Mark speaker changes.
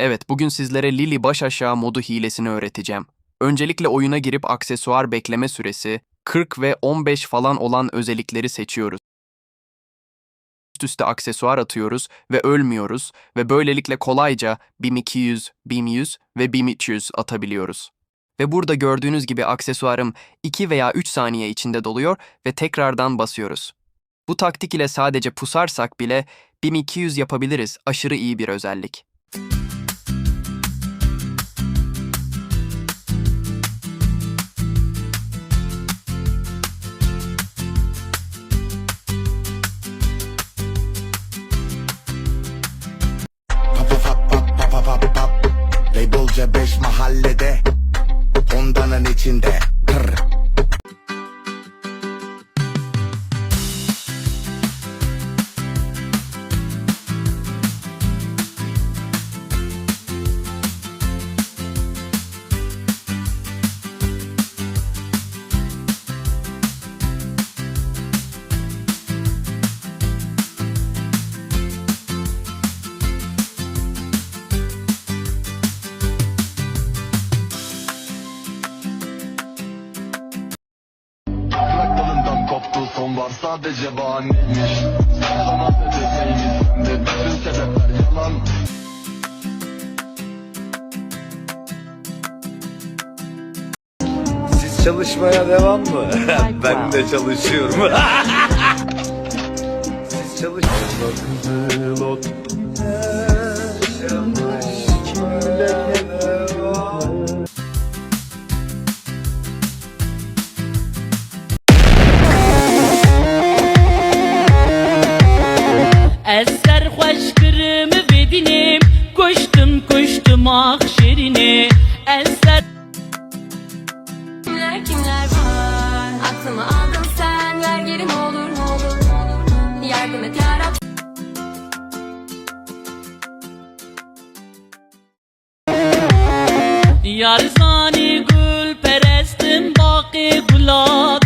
Speaker 1: Evet, bugün sizlere Lily baş aşağı modu hilesini öğreteceğim. Öncelikle oyuna girip aksesuar bekleme süresi 40 ve 15 falan olan özellikleri seçiyoruz. Üst üste aksesuar atıyoruz ve ölmüyoruz ve böylelikle kolayca BIM 200, BIM 100 ve BIM 300 atabiliyoruz. Ve burada gördüğünüz gibi aksesuarım 2 veya 3 saniye içinde doluyor ve tekrardan basıyoruz. Bu taktik ile sadece pusarsak bile BIM 200 yapabiliriz. Aşırı iyi bir özellik.
Speaker 2: Labelce beş mahallede Ondanın içinde Kır.
Speaker 3: Son var sadece bahaneymiş Sana sebebeymiş sende bütün sebepler yalan
Speaker 4: Siz çalışmaya devam mı? ben de çalışıyorum. Siz çalışmıyorsunuz. Kızıl ot.
Speaker 5: Eser hoş kırımı bedinim Koştum koştum ahşerine Eser
Speaker 6: Kimler kimler var? Aklımı aldın sen Ver geri ne olur ne olur. Yardım et yarab
Speaker 5: Yar zani gül perestim Baki gula